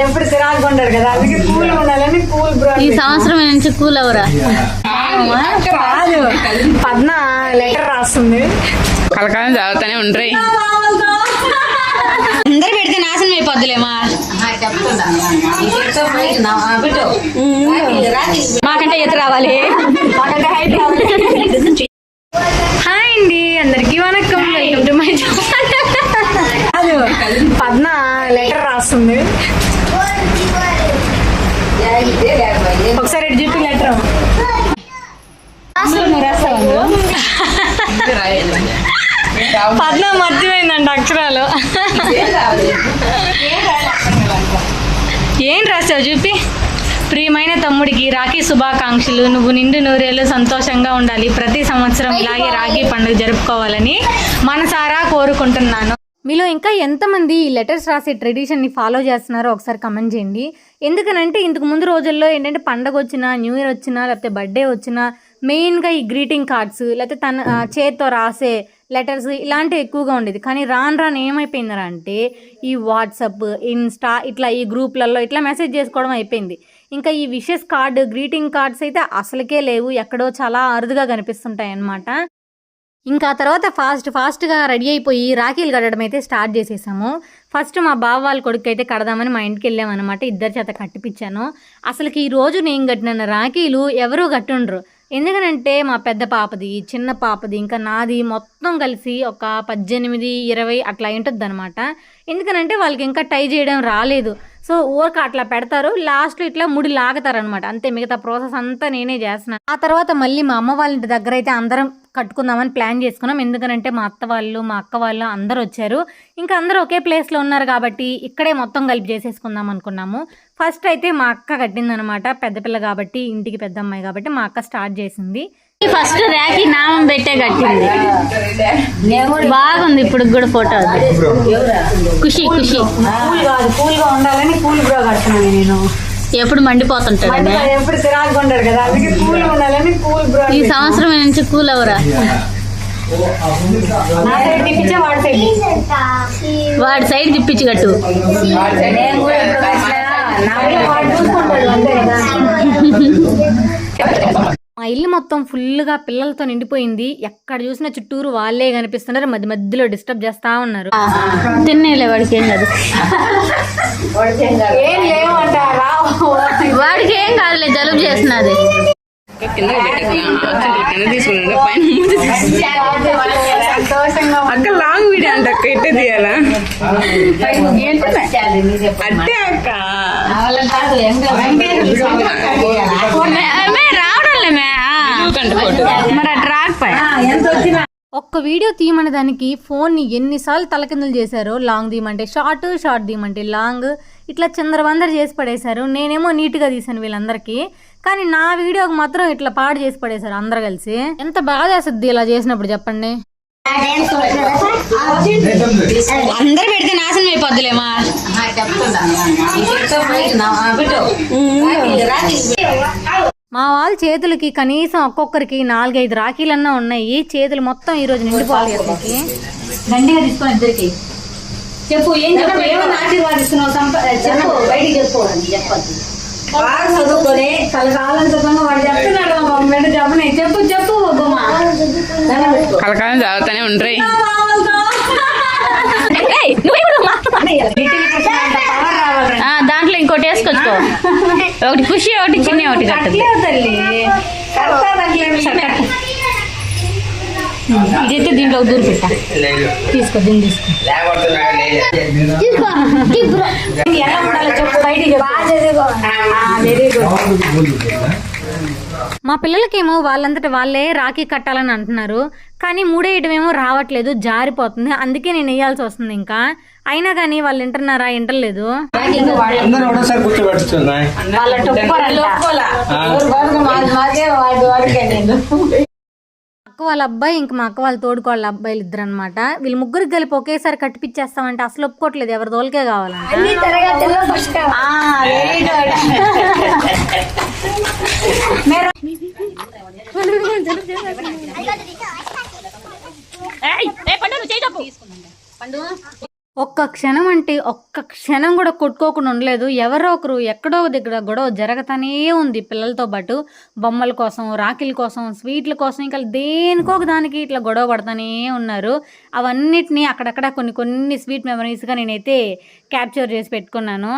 ఎప్పుడు చిరాకు ఉంటాడు కదా? అందుకే కూల్ ఉండాలని కూల్ బ్రో ఈ సంవత్సరం నుంచి కూల్ అవరా కాదు పద్మ లెటర్ రాస్తుంది. కలకాలం చదువుతూనే ఉంటాయి అందరు పెడితే నాశనం అయిపోద్దులేమా మాకంటే ఎత్తు రావాలి. హాయ్ అండి అందరికి vanakkam welcome to my Padma letter రాస్తుంది. ఒకసారి చెప్పి లెటర్ పద్మ మర్చిపోయిందండి అక్షరాలు. ఏం రాసావు చూపి? ప్రియమైన తమ్ముడికి రాఖీ శుభాకాంక్షలు. నువ్వు నిండు నూరేళ్ళు సంతోషంగా ఉండాలి. ప్రతి సంవత్సరం ఇలాగే రాఖీ పండుగ జరుపుకోవాలని మనసారా కోరుకుంటున్నాను. మీలో ఇంకా ఎంతమంది ఈ లెటర్స్ రాసే ట్రెడిషన్ని ఫాలో చేస్తున్నారో ఒకసారి కమెంట్ చేయండి. ఎందుకనంటే ఇంతకు ముందు రోజుల్లో ఏంటంటే పండగ వచ్చినా న్యూ ఇయర్ వచ్చినా లేకపోతే బర్త్డే వచ్చినా మెయిన్గా ఈ గ్రీటింగ్ కార్డ్స్ లేకపోతే తన చేత్తో రాసే లెటర్స్ ఇలాంటివి ఎక్కువగా ఉండేది. కానీ రాను రాను ఏమైపోయిందరా అంటే ఈ వాట్సప్ ఇన్స్టా ఇట్లా ఈ గ్రూప్లలో ఇట్లా మెసేజ్ చేసుకోవడం అయిపోయింది. ఇంకా ఈ విషెస్ కార్డు గ్రీటింగ్ కార్డ్స్ అయితే అసలుకే లేవు. ఎక్కడో చాలా అరుదుగా కనిపిస్తుంటాయి అన్నమాట ఇంకా తర్వాత ఫాస్ట్ ఫాస్ట్గా రెడీ అయిపోయి రాఖీలు కట్టడం అయితే స్టార్ట్ చేసేసాము. ఫస్ట్ మా బావ వాళ్ళ కొడుకు అయితే కడదామని మా ఇంటికి వెళ్ళామన్నమాట. ఇద్దరి చేత కట్టిపించాను అసలుకి ఈ రోజు నేను కట్టిన రాఖీలు ఎవరూ కట్టుండ్రు. ఎందుకనంటే మా పెద్ద పాపది చిన్న పాపది ఇంకా నాది మొత్తం కలిసి ఒక పద్దెనిమిది ఇరవై అట్లా ఉంటుంది అనమాట ఎందుకనంటే వాళ్ళకి ఇంకా టై చేయడం రాలేదు. సో ఊరక అట్లా పెడతారు. లాస్ట్లో ఇట్లా ముడి లాగుతారనమాట అంతే మిగతా ప్రాసెస్ అంతా నేనే చేస్తున్నాను ఆ తర్వాత మళ్ళీ మా అమ్మ వాళ్ళ ఇంటి దగ్గర అయితే అందరం కట్టుకుందామని ప్లాన్ చేసుకున్నాం. ఎందుకనంటే మా అత్త వాళ్ళు మా అక్క వాళ్ళు అందరూ వచ్చారు. ఇంకా అందరూ ఒకే ప్లేస్లో ఉన్నారు కాబట్టి ఇక్కడే మొత్తం కలిపి చేసేసుకుందాం అనుకున్నాము. ఫస్ట్ అయితే మా అక్క కట్టిందనమాట పెద్ద పిల్ల కాబట్టి ఇంటికి పెద్ద అమ్మాయి కాబట్టి మా అక్క స్టార్ట్ చేసింది. ఫస్ట్ ర్యాకి నామం పెట్టే కట్టింది. బాగుంది ఇప్పుడు కూడా ఫోటో అది. ఖుషి ఖుషి. కూల్ కాదు కూల్గా ఉండాలని కూల్ బ్రో కడుతున్నాను నేను. ఎప్పుడు మండిపోతుంటాడు ఎప్పుడు చిరాకు ఉంటాడు కదా. అందుకే కూల్ ఉండాలని కూల్ బ్రో ఈ సంవత్సరం నుంచి కూల్ అవరా నా సైడ్ తిప్పించే వాడి సైడ్. వాడి సైడ్ తిప్పించి కట్టు మా ఇల్లు మొత్తం ఫుల్గా పిల్లలతో నిండిపోయింది. ఎక్కడ చూసినా చుట్టూరు వాళ్ళే కనిపిస్తున్నారు. మధ్య మధ్యలో డిస్టర్బ్ చేస్తా ఉన్నారు. తిన్నేలే వాడికి ఏం కాదు ఏం లేవు అంటారా వాడికి ఏం కాదులే జలుబు. సంతోషంగా అక్క లాంగ్ వీడియో అంట అక్క ఇట్టే తీయాలా? అట్టే అక్క. కంట ఫోటో. మరి అటు రాకపోయా? ఒక్క వీడియో తీయమనే దానికి ఫోన్ని ఎన్నిసార్లు తలకిందులు చేశారో? లాంగ్ తీయమంటే షార్ట్ షార్ట్ తీయమంటే లాంగ్. ఇట్లా చిందరవందర చేసి పడేశారు. నేనేమో నీట్గా తీశాను వీళ్ళందరికీ. కానీ నా వీడియోకి మాత్రం ఇట్లా పాడు చేసి పడేశారు అందరు కలిసి. ఎంత బాధ వేస్తుంది ఇలా చేసినప్పుడు చెప్పండి. అందరు పెడితే నాశనం అయిపోద్దులేమా మా వాళ్ళ చేతులకి కనీసం ఒక్కొక్కరికి నాలుగైదు రాఖీలన్నా ఉన్నాయి. చేతులు మొత్తం ఈ రోజు నిండిపోవాలి అసలుకి. గండిగా తీసుకొని ఇద్దరికి. చెప్పు ఏం చెప్పు ఆశీర్వాదిస్తున్నావు సంప చెప్పు బయటికి చెప్పు బాగా చదువుకొని కలకాలం సుఖంగా వాడు చెప్తున్నాడు మా మమ్మీ చెప్పనే. చెప్పు చెప్పు బొమ్మ. కలకాలం చదువుతూనే ఉంటాయి దాంట్లో ఇంకోటి వేసుకొచ్చుకో. ఒకటి ఖుషి ఒకటి చిన్ని ఒకటి. ఇదైతే దీంట్లో ఒక దూరు పెట్టా. తీసుకో దీన్ని తీసుకో. మా పిల్లలకేమో వాళ్ళంతట వాళ్ళే రాఖీ కట్టాలని అంటున్నారు. కానీ మూడేయటమేమో రావట్లేదు జారిపోతుంది. అందుకే నేను వేయాల్సి వస్తుంది ఇంకా. అయినా కానీ వాళ్ళు వింటున్నారా? వింటలేదు. అక్క వాళ్ళ అబ్బాయి ఇంక మా అక్క వాళ్ళ తోడుకు వాళ్ళ అబ్బాయిలు ఇద్దరు అనమాట వీళ్ళు ముగ్గురికి కలిపి ఒకేసారి కట్టిపిచ్చేస్తామంటే అసలు ఒప్పుకోవట్లేదు ఎవరి దోలకే కావాలంట. ఒక్క క్షణం అంటే ఒక్క క్షణం కూడా కొట్టుకోకుండా ఉండలేదు. ఎవరో ఒకరు ఎక్కడో దగ్గర గొడవ జరగతానే ఉంది పిల్లలతో పాటు. బొమ్మల కోసం రాఖీల కోసం స్వీట్ల కోసం ఇంకా దేనికో దానికి ఇట్లా గొడవ పడతానే ఉన్నారు. అవన్నిటిని అక్కడక్కడ కొన్ని కొన్ని స్వీట్ మెమరీస్గా నేనైతే క్యాప్చర్ చేసి పెట్టుకున్నాను.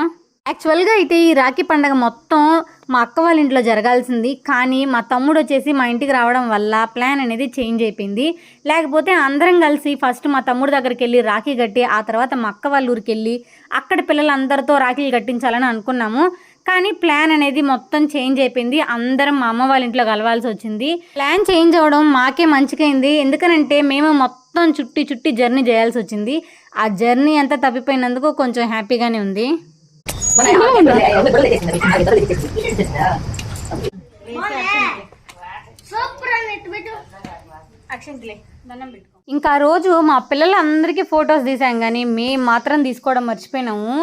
యాక్చువల్గా అయితే ఈ రాఖీ పండగ మొత్తం మా అక్క వాళ్ళ ఇంట్లో జరగాల్సింది. కానీ మా తమ్ముడు వచ్చేసి మా ఇంటికి రావడం వల్ల ప్లాన్ అనేది చేంజ్ అయిపోయింది. లేకపోతే అందరం కలిసి ఫస్ట్ మా తమ్ముడు దగ్గరికి వెళ్ళి రాఖీ కట్టి ఆ తర్వాత మా అక్క వాళ్ళ ఊరికి వెళ్ళి అక్కడ పిల్లలందరితో రాఖీలు కట్టించాలని అనుకున్నాము. కానీ ప్లాన్ అనేది మొత్తం చేంజ్ అయిపోయింది. అందరం మా అమ్మ వాళ్ళ ఇంట్లో కలవాల్సి వచ్చింది. ప్లాన్ చేంజ్ అవ్వడం మాకే మంచిగైంది ఎందుకనంటే మేము మొత్తం చుట్టి చుట్టి జర్నీ చేయాల్సి వచ్చింది. ఆ జర్నీ అంతా తప్పిపోయినందుకు కొంచెం హ్యాపీగానే ఉంది. ఇంకా ఆ రోజు మా పిల్లలందరికీ ఫొటోస్ తీసాం కానీ మేము మాత్రం తీసుకోవడం మర్చిపోయినాము.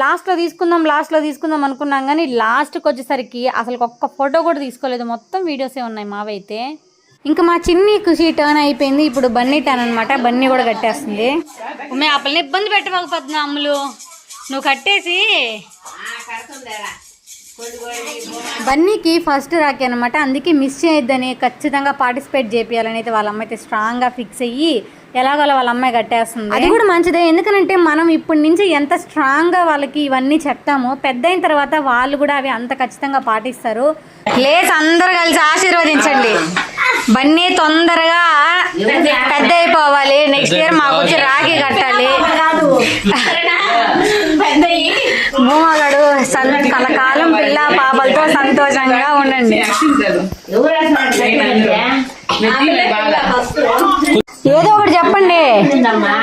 లాస్ట్లో తీసుకుందాం లాస్ట్లో తీసుకుందాం అనుకున్నాం కానీ లాస్ట్కి వచ్చేసరికి అసలు ఒక్క ఫోటో కూడా తీసుకోలేదు. మొత్తం వీడియోసే ఉన్నాయి మావైతే. ఇంకా మా చిన్ని ఖుషి టర్న్ అయిపోయింది. ఇప్పుడు బన్నీ టర్న్ అనమాట బన్నీ కూడా కట్టేస్తుంది. ఆ పిల్లని ఇబ్బంది పద్మ అమ్ములు. నువ్వు కట్టేసి. బన్నీకి ఫస్ట్ రాఖీ అనమాట అందుకే మిస్ చేయొద్దని ఖచ్చితంగా పార్టిసిపేట్ చేపియాలని అయితే వాళ్ళ అమ్మ అయితే స్ట్రాంగ్గా ఫిక్స్ అయ్యి ఎలాగోలా వాళ్ళ అమ్మాయి కట్టేస్తుంది. అది కూడా మంచిదే. ఎందుకనంటే మనం ఇప్పటి నుంచి ఎంత స్ట్రాంగ్గా వాళ్ళకి ఇవన్నీ చెప్తామో పెద్ద అయిన తర్వాత వాళ్ళు కూడా అవి అంత ఖచ్చితంగా పాటిస్తారు. లేస్ అందరు కలిసి ఆశీర్వదించండి. బన్నీ తొందరగా పెద్ద అయిపోవాలి నెక్స్ట్ ఇయర్ మాకు వచ్చి రాఖీ కట్టాలి. భూమగాడు కలకాలం పిల్ల పాపలతో సంతోషంగా ఉండండి. ఏదో ఒకటి చెప్పండి.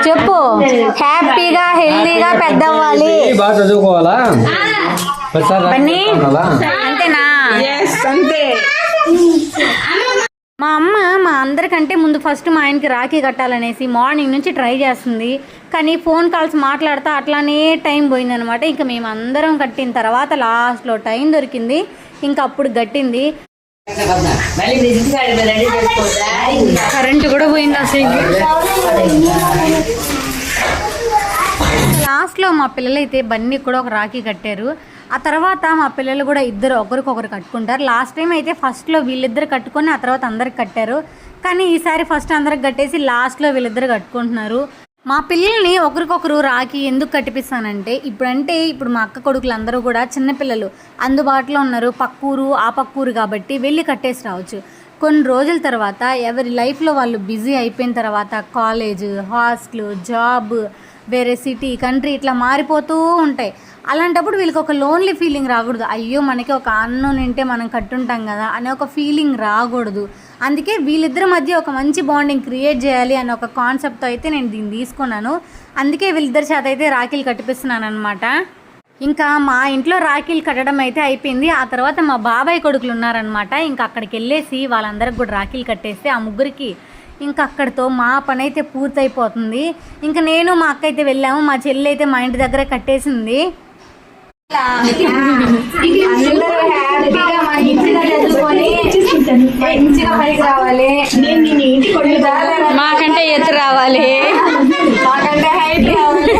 చెప్పు. హ్యాపీగా హెల్దీగా పెద్ద అవ్వాలి బాగా చదువుకోవాలా? అంతేనా? అంతే. మా అమ్మ మా అందరికంటే ముందు ఫస్ట్ మా ఆయనకి రాఖీ కట్టాలనేసి మార్నింగ్ నుంచి ట్రై చేస్తుంది. కానీ ఫోన్ కాల్స్ మాట్లాడుతూ అట్లానే టైం పోయిందనమాట. ఇంకా మేము అందరం కట్టిన తర్వాత లాస్ట్లో టైం దొరికింది. ఇంకా అప్పుడు కట్టింది కరెంటు కూడా పోయింది అసలు. లాస్ట్లో మా పిల్లలు అయితే బన్నీ కూడా ఒక రాఖీ కట్టారు. ఆ తర్వాత మా పిల్లలు కూడా ఇద్దరు ఒకరికొకరు కట్టుకుంటారు. లాస్ట్ టైం అయితే ఫస్ట్లో వీళ్ళిద్దరు కట్టుకొని ఆ తర్వాత అందరికి కట్టారు. కానీ ఈసారి ఫస్ట్ అందరికి కట్టేసి లాస్ట్లో వీళ్ళిద్దరు కట్టుకుంటున్నారు. మా పిల్లల్ని ఒకరికొకరు రాఖీ ఎందుకు కట్టిపిస్తానంటే ఇప్పుడంటే ఇప్పుడు మా అక్క కొడుకులు అందరూ కూడా చిన్నపిల్లలు అందుబాటులో ఉన్నారు పక్కూరు ఆ పక్కూరు కాబట్టి వెళ్ళి కట్టేసి రావచ్చు. కొన్ని రోజుల తర్వాత ఎవరి లైఫ్లో వాళ్ళు బిజీ అయిపోయిన తర్వాత కాలేజ్ హాస్టల్ జాబ్ వేరే సిటీ కంట్రీ ఇట్లా మారిపోతూ ఉంటాయి. అలాంటప్పుడు వీళ్ళకి ఒక లోన్లీ ఫీలింగ్ రాకూడదు. అయ్యో మనకి ఒక అన్నం నింటే మనం కట్టుంటాం కదా అనే ఒక ఫీలింగ్ రాకూడదు. అందుకే వీళ్ళిద్దరి మధ్య ఒక మంచి బాండింగ్ క్రియేట్ చేయాలి అనే ఒక కాన్సెప్ట్తో అయితే నేను దీన్ని తీసుకున్నాను. అందుకే వీళ్ళిద్దరి చేత అయితే రాఖీలు కట్టిపిస్తున్నాను అనమాట ఇంకా మా ఇంట్లో రాఖీలు కట్టడం అయితే అయిపోయింది. ఆ తర్వాత మా బాబాయ్ కొడుకులు ఉన్నారనమాట ఇంకా అక్కడికి వెళ్ళేసి వాళ్ళందరికి కూడా రాఖీలు కట్టేస్తే ఆ ముగ్గురికి ఇంకా అక్కడితో మా పని అయితే పూర్తయిపోతుంది. ఇంకా నేను మా అక్క అయితే వెళ్ళాము. మా చెల్లి అయితే మా ఇంటి దగ్గర కట్టేసింది. అందరూ హ్యాపీగా మంచిగా చదువుకొని మంచిగా పైకి రావాలి మాకంటే ఎత్తు రావాలి. మాకంటే హైట్ రావాలి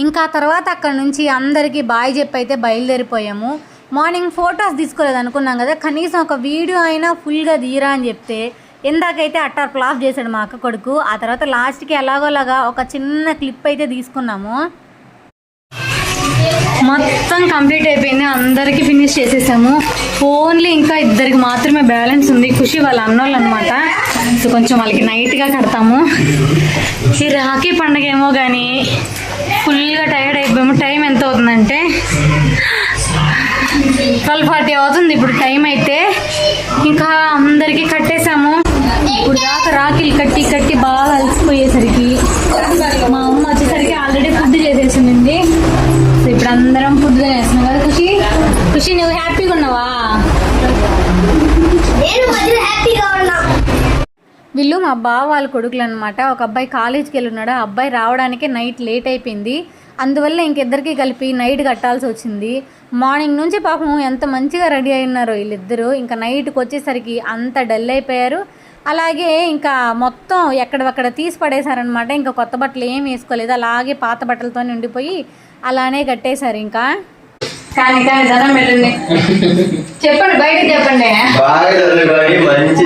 ఇంకా తర్వాత అక్కడ నుంచి అందరికీ బాయ్ చెప్పి అయితే బయలుదేరిపోయాము. మార్నింగ్ ఫొటోస్ తీసుకోలేదు అనుకున్నాం కదా కనీసం ఒక వీడియో అయినా ఫుల్గా తీరా అని చెప్తే ఇందాకైతే అట్టార్ ఫ్లాప్ చేశాడు మా అక్క కొడుకు. ఆ తర్వాత లాస్ట్కి ఎలాగోలాగా ఒక చిన్న క్లిప్ అయితే తీసుకున్నాము. మొత్తం కంప్లీట్ అయిపోయింది. అందరికి ఫినిష్ చేసేసాము. ఓన్లీ ఇంకా ఇద్దరికి మాత్రమే బ్యాలెన్స్ ఉంది. ఖుషి వాళ్ళ అన్నోళ్ళు అనమాట సో కొంచెం వాళ్ళకి నైట్గా కడతాము. ఈ రాఖీ పండగ ఏమో కానీ ఫుల్గా టైర్డ్ అయిపోయాము. టైం ఎంత అవుతుందంటే ట్వెల్వ్ ఫార్టీ అవుతుంది. ఇప్పుడు టైం అయితే ఇంకా అందరికీ కట్టేసాము. ఇప్పుడు దాకా రాఖీలు కట్టి కట్టి బాగా అలసిపోయేసరికి మా అమ్మ వచ్చేసరికి ఆల్రెడీ ఫుడ్ చేసేసింది సో ఇప్పుడు అందరం ఫుడ్ తినేస్తున్నాం కదా ఖుషి? ఖుషి నువ్వు హ్యాపీగా ఉన్నావా? నేను మధ్య హ్యాపీగా ఉన్నా. వీళ్ళు మా బావ వాళ్ళ కొడుకులు అనమాట ఒక అబ్బాయి కాలేజ్కి వెళ్ళి ఉన్నాడు ఆ అబ్బాయి రావడానికి నైట్ లేట్ అయిపోయింది. అందువల్ల ఇంకిద్దరికి కలిపి నైట్ కట్టాల్సి వచ్చింది. మార్నింగ్ నుంచి పాపం ఎంత మంచిగా రెడీ అయినారో వీళ్ళిద్దరూ. ఇంకా నైట్కి వచ్చేసరికి అంత డల్ అయిపోయారు. అలాగే ఇంకా మొత్తం ఎక్కడక్కడ తీసి పడేశారనమాట ఇంకా కొత్త బట్టలు ఏం వేసుకోలేదు. అలాగే పాత బట్టలతో ఉండిపోయి అలానే కట్టేశారు ఇంకా. కానీ కానీ ధనం పెట్టండి చెప్పండి బయట చెప్పండి. బాగా మంచి